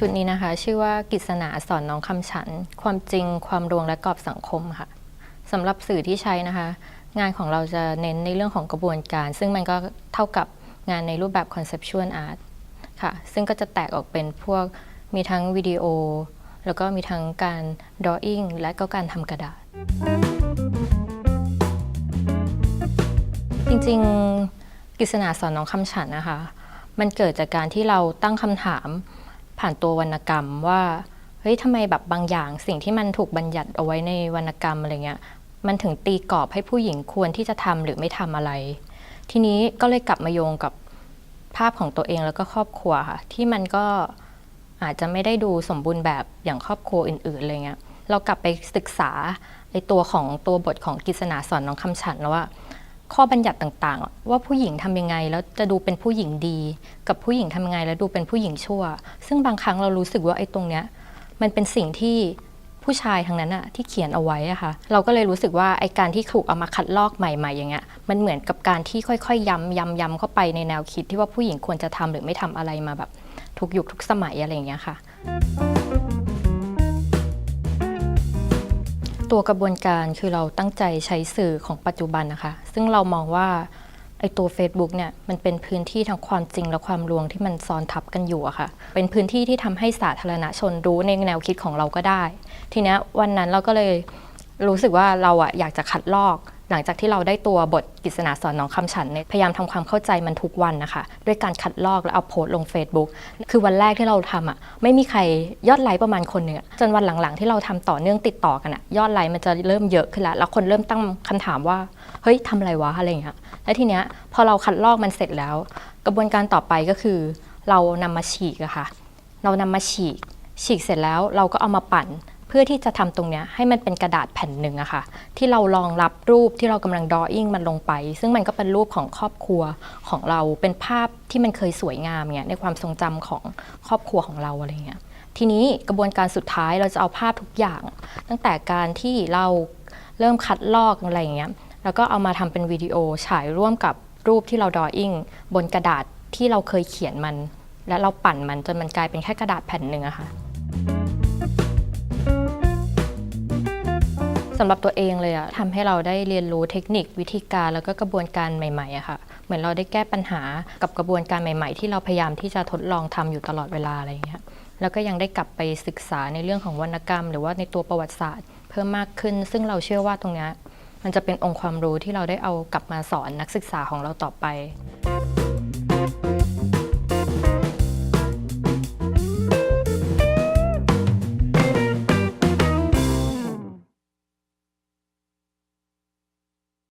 ชุดนี้นะคะ ชื่อว่ากิษณาสอนน้องคำฉัน ความจริงความรวงและกรอบสังคมค่ะสำหรับสื่อที่ใช้นะคะ งานของเราจะเน้นในเรื่องของกระบวนการ ซึ่งมันก็เท่ากับงานในรูปแบบ conceptual art ค่ะ ซึ่งก็จะแตกออกเป็นพวกมีทั้งวิดีโอ แล้วก็มีทั้งการ drawing และก็การทำกระดาษ จริงๆกิษณาสอนน้องคำฉันนะคะ มันเกิดจากการที่เราตั้งคำถาม ผ่านตัววรรณกรรมว่าเฮ้ยทำไมแบบบางอย่างสิ่งที่มันถูกบัญญัติเอาไว้ในวรรณกรรมอะไรเงี้ยมันถึงตีกรอบให้ผู้หญิงควรที่จะทำหรือไม่ทำอะไร ทีนี้ก็เลยกลับมาโยงกับภาพของตัวเองแล้วก็ครอบครัวค่ะ ที่มันก็อาจจะไม่ได้ดูสมบูรณ์แบบอย่างครอบครัวอื่นๆอะไรเงี้ยเรากลับไปศึกษาไอตัวของตัวบทของกิษณาสอนน้องคำฉันแล้วว่า ข้อบัญญัติต่างๆ ว่าผู้หญิงทำยังไงแล้วจะดูเป็นผู้หญิงดี กับผู้หญิงทำยังไงแล้วดูเป็นผู้หญิงชั่ว ซึ่งบางครั้งเรารู้สึกว่าไอ้ตรงเนี้ยมันเป็นสิ่งที่ผู้ชายทั้งนั้นอะที่เขียนเอาไว้อะค่ะเราก็เลยรู้สึกว่าไอ้การที่ถูกเอามาคัดลอกใหม่ๆอย่างเงี้ยมันเหมือนกับการที่ค่อยๆย้ำย้ำย้ำเข้าไปในแนวคิดที่ว่าผู้หญิงควรจะทำหรือไม่ทำอะไรมาแบบทุกยุคทุกสมัยอะไรอย่างเงี้ยค่ะ ตัวกระบวนการคือเราตั้งใจใช้สื่อของปัจจุบันนะคะ ซึ่งเรามองว่าไอตัว Facebook เนี่ยมันเป็นพื้นที่ทั้งความจริงและความลวงที่มันซ้อนทับกันอยู่อะค่ะ เป็นพื้นที่ที่ทำให้สาธารณชนรู้ในแนวคิดของเราก็ได้ ทีนี้วันนั้นเราก็เลยรู้สึกว่าเราอะอยากจะคัดลอก หลังจากที่เราได้ตัวบทกิษณาสอนน้องคำฉันเนี่ยพยายามทำความเข้าใจมันทุกวันนะคะ ด้วยการคัดลอกแล้วเอาโพสต์ลง Facebook คือวันแรกที่เราทำอะไม่มีใครยอดไลค์ประมาณคนหนึ่งจนวันหลังๆ ที่เราทำต่อเนื่องติดต่อกันอะยอดไลค์มันจะเริ่มเยอะขึ้นแล้วแล้วคนเริ่มตั้งคำถามว่าเฮ้ยทำอะไรวะอะไรอย่างเงี้ยแล้วทีเนี้ยพอเราคัดลอกมันเสร็จแล้ว กระบวนการต่อไปก็คือ เรานำมาฉีกอะค่ะ เรานำมาฉีก ฉีกเสร็จแล้วเราก็เอามาปั่น เพื่อที่จะทำตรงเนี้ยให้มันเป็นกระดาษแผ่นหนึ่งอะค่ะ ที่เรารองรับรูปที่เรากำลังดออิ่งมันลงไป ซึ่งมันก็เป็นรูปของครอบครัวของเราเป็นภาพที่มันเคยสวยงามเนี่ยในความทรงจำของครอบครัวของเราอะไรเงี้ยทีนี้กระบวนการสุดท้ายเราจะเอาภาพทุกอย่าง ตั้งแต่การที่เราเริ่มคัดลอกอะไรเงี้ยแล้วก็เอามาทำเป็นวิดีโอฉายร่วมกับรูปที่เราดออิ่งบนกระดาษที่เราเคยเขียนมัน และเราปั่นมันจนมันกลายเป็นแค่กระดาษแผ่นหนึ่งอะค่ะ สำหรับตัวเองเลยอะทำให้เราได้เรียนรู้เทคนิควิธีการแล้วก็กระบวนการใหม่ๆอะค่ะ เหมือนเราได้แก้ปัญหากับกระบวนการใหม่ ๆ ที่เราพยายามที่จะทดลองทำอยู่ตลอดเวลาอะไรอย่างเงี้ยแล้วก็ยังได้กลับไปศึกษาในเรื่องของวรรณกรรม หรือว่าในตัวประวัติศาสตร์ เพิ่มมากขึ้น ซึ่งเราเชื่อว่าตรงเนี้ยมันจะเป็นองค์ความรู้ที่เราได้เอากลับมาสอนนักศึกษาของเราต่อไป